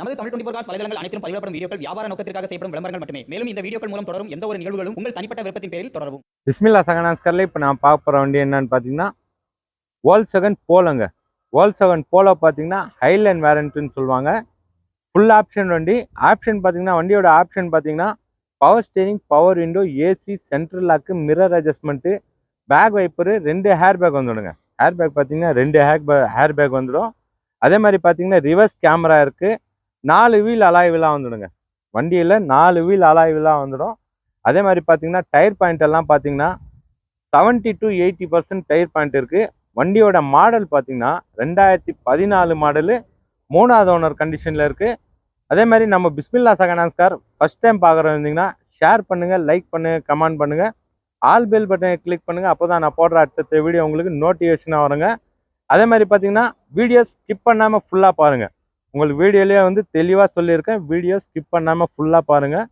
நமது Tamil twenty four cos வலைதளங்கள் அனைத்தும் பதிவிடப்படும் வீடியோக்கள் வியாபார நோக்கத்திற்காக செய்யப்படும் விளம்பரங்கள் மட்டுமே. மேலும் இந்த வீடியோக்கள் மூலம் தொடரும் எந்த ஒரு நிகழ்வுகளும் உங்கள் தனிப்பட்ட விருப்பத்தின் பேரில் தொடரும் பிஸ்மில்லா சகனாஸ்கரில் இப்போ நான் பார்க்க போகிற வண்டி என்னன்னு பார்த்தீங்கன்னா வேர்ல்ட் செகண்ட் போலோங்க வேர்ல்ட் செகண்ட் போலோ பார்த்தீங்கன்னா ஹைலைன் வேரண்ட்டுன்னு சொல்லுவாங்க. ஃபுல் ஆப்ஷன் வண்டி. ஆப்ஷன் பார்த்தீங்கன்னா வண்டியோட ஆப்ஷன் பார்த்தீங்கன்னா power steering power window AC central lock mirror adjustment back wiper ரெண்டு ஹேர் பேக் வந்துடுங்க. ஹேர் பேக் பார்த்தீங்கன்னா ரெண்டு ஹேக் ஹேர் பேக் வந்துடும். அதே மாதிரி பார்த்தீங்கன்னா ரிவர்ஸ் கேமரா இருக்குது நாலு வீல் அலாய் விழா வந்துடுங்க. வண்டியில் நாலு வீல் அலாய் விழா வந்துடும். அதே மாதிரி பார்த்தீங்கன்னா டயர் பாயிண்ட் எல்லாம் பார்த்தீங்கன்னா seventy to eighty percent tyre point இருக்குது வண்டியோட மாடல் பார்த்தீங்கன்னா ரெண்டாயிரத்தி பதினாலு மாடலு மூணாவது ஓனர் கண்டிஷனில் இருக்குது அதே மாதிரி நம்ம பிஸ்மில்லா சகனான்ஸ்கார் ஃபஸ்ட் டைம் பார்க்குறோம் இருந்தீங்கன்னா ஷேர் பண்ணுங்கள் லைக் பண்ணுங்கள் கமெண்ட் பண்ணுங்கள் ஆல் பெல் பட்டனை கிளிக் பண்ணுங்கள் அப்போ தான் நான் போடுற அடுத்த வீடியோ உங்களுக்கு நோட்டிஃபிகேஷனாக வருங்க. அதே மாதிரி பார்த்தீங்கன்னா வீடியோ ஸ்கிப் பண்ணாமல் ஃபுல்லாக பாருங்கள் உங்களுக்கு வீடியோலேயே வந்து தெளிவாக சொல்லியிருக்கேன். வீடியோ ஸ்கிப் பண்ணாமல் ஃபுல்லாக பாருங்கள்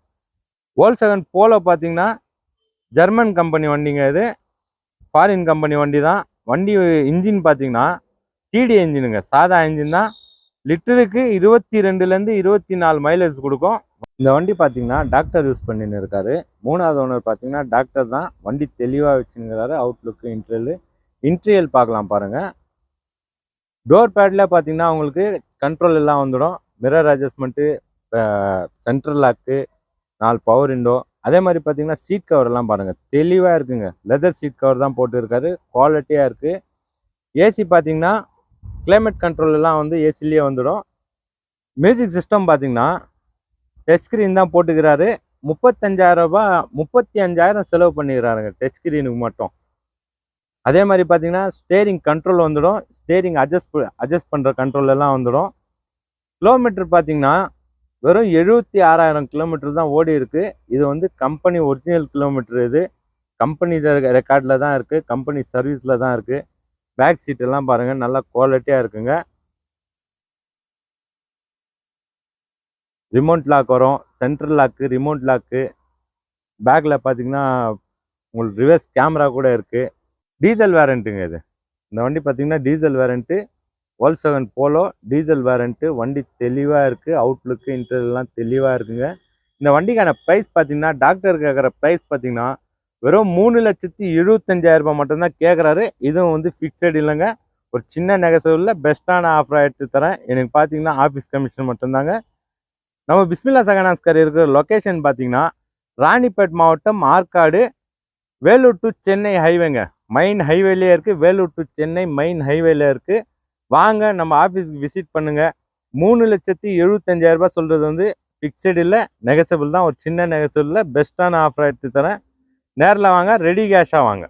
வேர்ல்ட் செகண்ட் போலோ பார்த்தீங்கன்னா ஜெர்மன் கம்பெனி வண்டிங்க இது. ஃபாரின் கம்பெனி வண்டி தான் வண்டி இன்ஜின் பார்த்தீங்கன்னா டிடி இன்ஜினுங்க சாதா இன்ஜின் தான். லிட்டருக்கு இருபத்தி ரெண்டுலேருந்து இருபத்தி நாலு மைலேஜ் கொடுக்கும். இந்த வண்டி பார்த்தீங்கன்னா டாக்டர் யூஸ் பண்ணின்னு இருக்காரு. மூணாவது ஓனர் பார்த்தீங்கன்னா டாக்டர் தான். வண்டி தெளிவாக வச்சுருக்கிறாரு அவுட்லுக்கு இன்ட்ரியல் இன்ட்ரியல் பார்க்கலாம் பாருங்கள் டோர் பேடில் பார்த்தீங்கன்னா உங்களுக்கு கண்ட்ரோல் எல்லாம் வந்துடும். மிரர் அட்ஜஸ்ட்மெண்ட்டு சென்ட்ரல் லாக்கு நாலு பவர் விண்டோ அதே மாதிரி பார்த்தீங்கன்னா சீட் கவர்லாம் பாருங்கள் தெளிவாக இருக்குங்க. லெதர் சீட் கவர் தான் போட்டுருக்காரு. குவாலிட்டியாக இருக்குது ஏசி பார்த்தீங்கன்னா கிளைமேட் கண்ட்ரோல் எல்லாம் வந்து ஏசிலேயே வந்துடும். மியூசிக் சிஸ்டம் பார்த்தீங்கன்னா டச் ஸ்க்ரீன் தான் போட்டுக்கிறாரு. முப்பத்தஞ்சாயிரம் ரூபாய் முப்பத்தி அஞ்சாயிரம் செலவு பண்ணிக்கிறாருங்க. டச் ஸ்க்ரீனுக்கு மட்டும். அதே மாதிரி பார்த்தீங்கன்னா ஸ்டேரிங் கண்ட்ரோல் வந்துடும். ஸ்டேரிங் அட்ஜஸ்ட் அட்ஜஸ்ட் பண்ணுற கண்ட்ரோல் எல்லாம் வந்துடும். கிலோமீட்டர் பார்த்தீங்கன்னா வெறும் எழுபத்தி ஆறாயிரம் கிலோமீட்டர் தான் ஓடி இருக்குது இது வந்து கம்பெனி ஒரிஜினல் கிலோமீட்டர் இது. கம்பெனி ரெக்கார்டில் தான் இருக்குது கம்பெனி சர்வீஸில் தான் இருக்குது பேக் சீட் எல்லாம் பாருங்கள் நல்லா குவாலிட்டியாக இருக்குங்க. ரிமோட் லாக் வரும். சென்ட்ரல் லாக்கு ரிமோட் லாக்கு பேக்கில் பார்த்தீங்கன்னா உங்களுக்கு ரிவர்ஸ் கேமரா கூட இருக்குது டீசல் வேரண்ட்டுங்க இது. இந்த வண்டி பார்த்தீங்கன்னா டீசல் வேரண்ட்டு ஒல் செவன் போலோ டீசல் வேரண்ட்டு வண்டி தெளிவாக இருக்குது அவுட்லுக்கு இன்டர்வெல்லாம் தெளிவாக இருக்குங்க. இந்த வண்டிக்கான ப்ரைஸ் பார்த்தீங்கன்னா டாக்டர் கேட்குற ப்ரைஸ் பார்த்தீங்கன்னா வெறும் மூணு லட்சத்தி எழுபத்தஞ்சாயிரரூபா மட்டும்தான் கேட்குறாரு இதுவும் வந்து ஃபிக்ஸட் இல்லைங்க. ஒரு சின்ன நெகசவில் பெஸ்ட்டான ஆஃபராக எடுத்து தரேன். எனக்கு பார்த்தீங்கன்னா ஆஃபீஸ் கமிஷன் மட்டும்தாங்க. நம்ம பிஸ்மில்லா சகனாஸ்கர் இருக்கிற லொக்கேஷன் பார்த்தீங்கன்னா ராணிப்பேட் மாவட்டம் ஆற்காடு வேலூர் டு சென்னை ஹைவேங்க மெயின் ஹைவேலேயே இருக்குது வேலூர் டு சென்னை மெயின் ஹைவேல இருக்குது வாங்க நம்ம ஆஃபீஸ்க்கு விசிட் பண்ணுங்கள் மூணு லட்சத்தி எழுபத்தஞ்சாயிரம் ரூபாய் சொல்கிறது வந்து ஃபிக்ஸடு இல்லை நெகசபிள் தான். ஒரு சின்ன நெகசபிளில் பெஸ்ட்டான ஆஃபர் எடுத்து தரேன். நேரில் வாங்க ரெடி கேஷாக வாங்க.